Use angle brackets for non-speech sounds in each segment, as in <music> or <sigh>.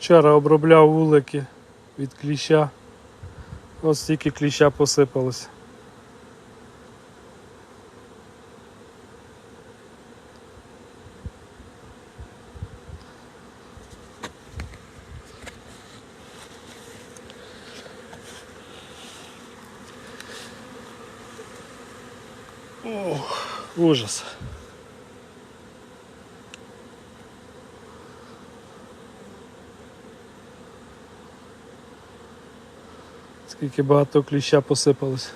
Вчора обробляв вулики від кліща. Ось стільки кліща посипалось. Ох, ужас. Скільки багато кліща посипалось.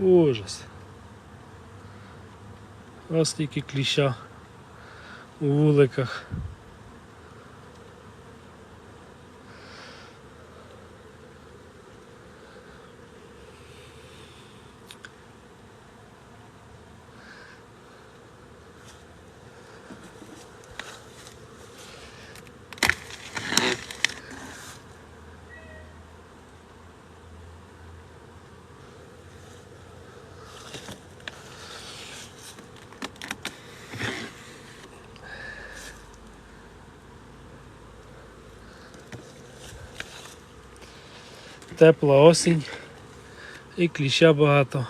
Ужас. Ось тільки кліща у вуликах. Тепла осінь і кліща багато.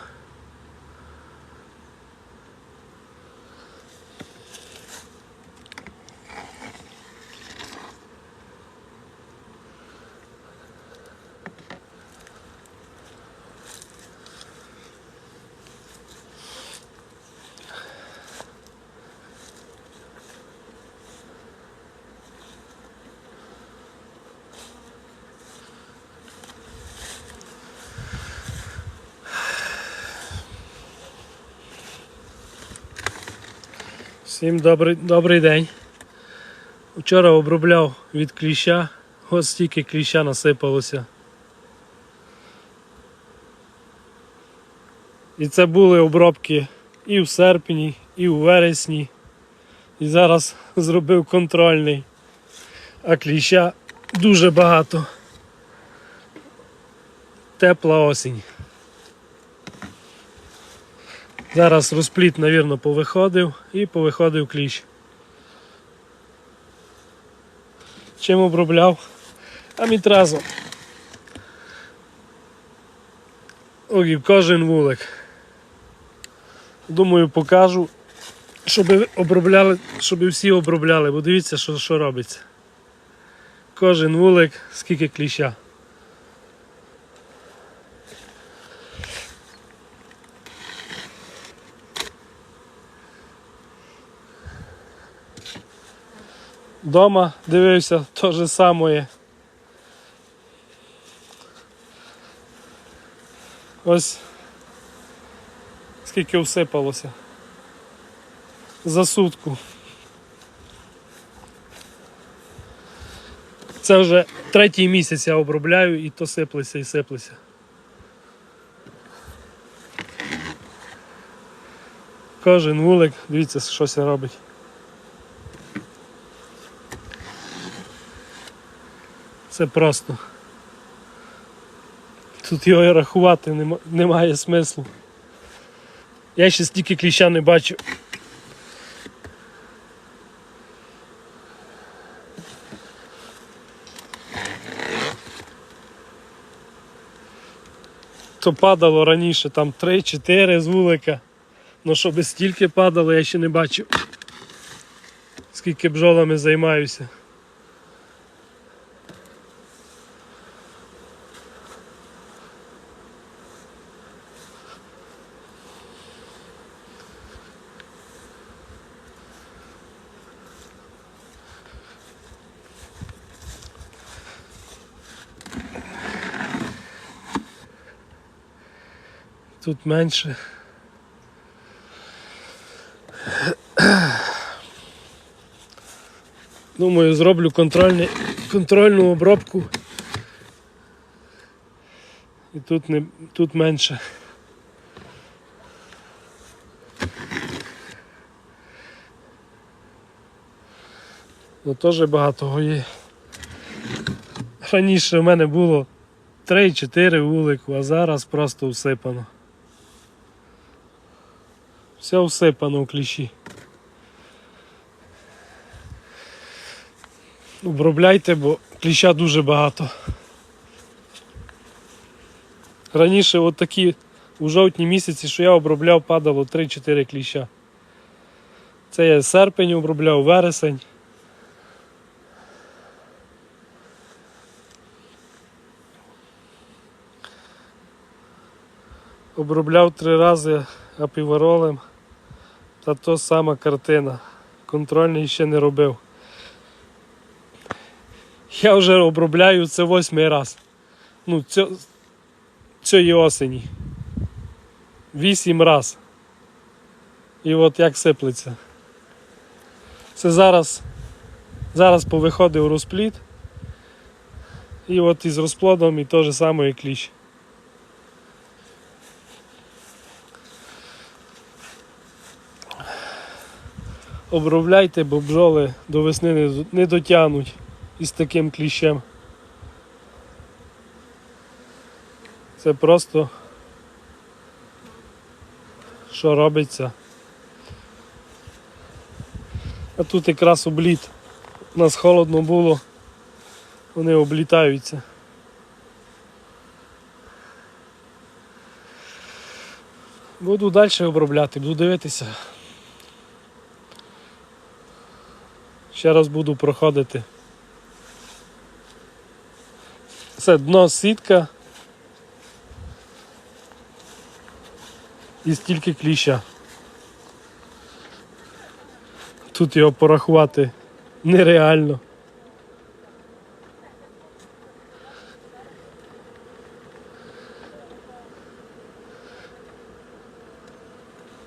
Всім добрий, добрий день. Вчора обробляв від кліща, ось стільки кліща насипалося. І це були обробки і в серпні, і у вересні. І зараз <laughs> зробив контрольний. А кліща дуже багато. Тепла осінь. Зараз розпліт, навірно, повиходив і повиходив кліщ. Чим обробляв? Амітразом. Ой, кожен вулик. Думаю, покажу, щоб обробляли, щоб всі обробляли, бо дивіться, що, що робиться. Кожен вулик, скільки кліща. Дома дивився те же саме. Ось скільки всипалося. За сутку. Це вже третій місяць я обробляю і то сиплеться і сиплеться. Кожен вулик, дивіться, що це робить. Це просто. Тут його і рахувати нема- немає смислу. Я ще стільки кліща не бачу. То падало раніше там 3-4 з вулика. Ну щоб стільки падало, я ще не бачив. Скільки бджолами займаюся. Тут менше. Думаю, зроблю контрольну обробку. І тут, не, тут менше. Ну теж багато є. Раніше в мене було 3-4 вулику, а зараз просто всипано. Все всипано в кліщі. Обробляйте, бо кліща дуже багато. Раніше от такі у жовтні місяці, що я обробляв, падало 3-4 кліща. Це я серпень обробляв, вересень. Обробляв три рази апіворолем. Та то сама картина. Контрольний ще не робив. Я вже обробляю це восьмий раз. Ну, цьо, цієї осені. Вісім раз. І от як сиплеться. Це зараз, зараз повиходив розплід. І от із розплодом і те ж саме і кліщ. Обробляйте, бо бджоли до весни не, дотягнуть із таким кліщем. Це просто що робиться. А тут якраз обліт. У нас холодно було, вони облітаються. Буду далі обробляти, буду дивитися. Ще раз буду проходити. Це дно сітка. І стільки кліща. Тут його порахувати нереально.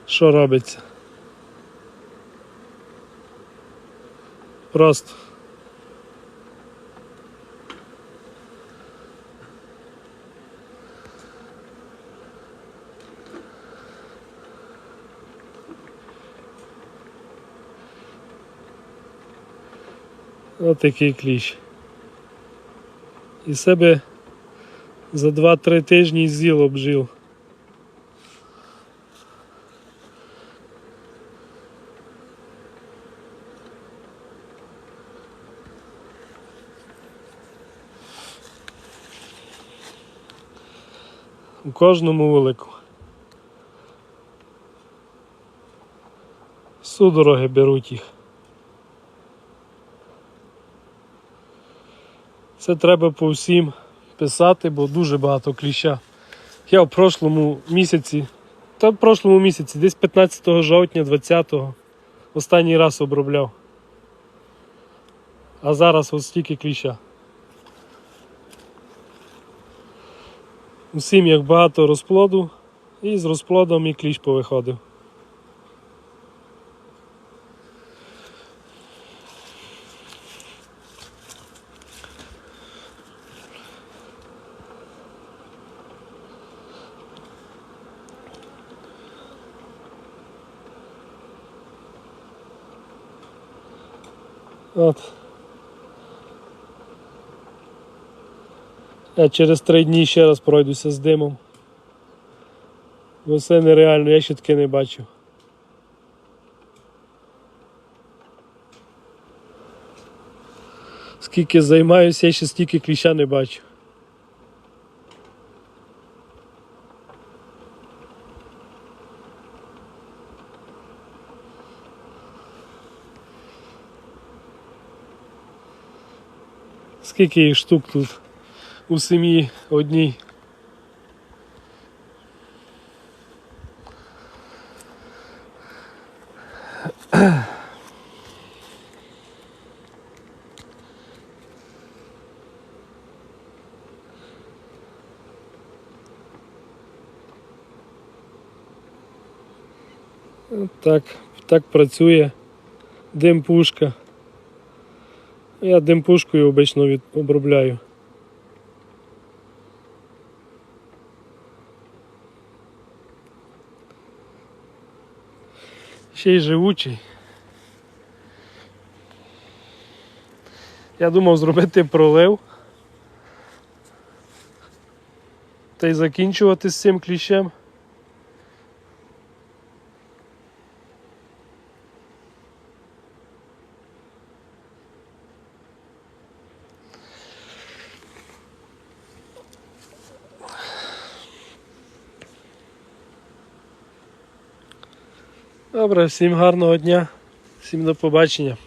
Що робиться? Просто. Ось такий кліщ. І себе за 2-3 тижні з'їл обжив. У кожному вулику. Судороги беруть їх. Це треба по всім писати, бо дуже багато кліща. Я в прошлому місяці, та в прошлому місяці, десь 15 жовтня, 20-го, останній раз обробляв. А зараз ось стільки кліща. Усім як багато розплоду, і з розплодом і кліщ повиходив. От. Я через три дні ще раз пройдуся з димом. Бо це нереально, я ще таке не бачив. Скільки займаюся, я ще стільки кліща не бачу. Скільки їх штук тут у сім'ї одній. Так, так працює димпушка. Я димпушкою обично обробляю. Ще й живучий. Я думав зробити пролив. Та й закінчувати з цим кліщем. Добре, всім гарного дня, всім до побачення.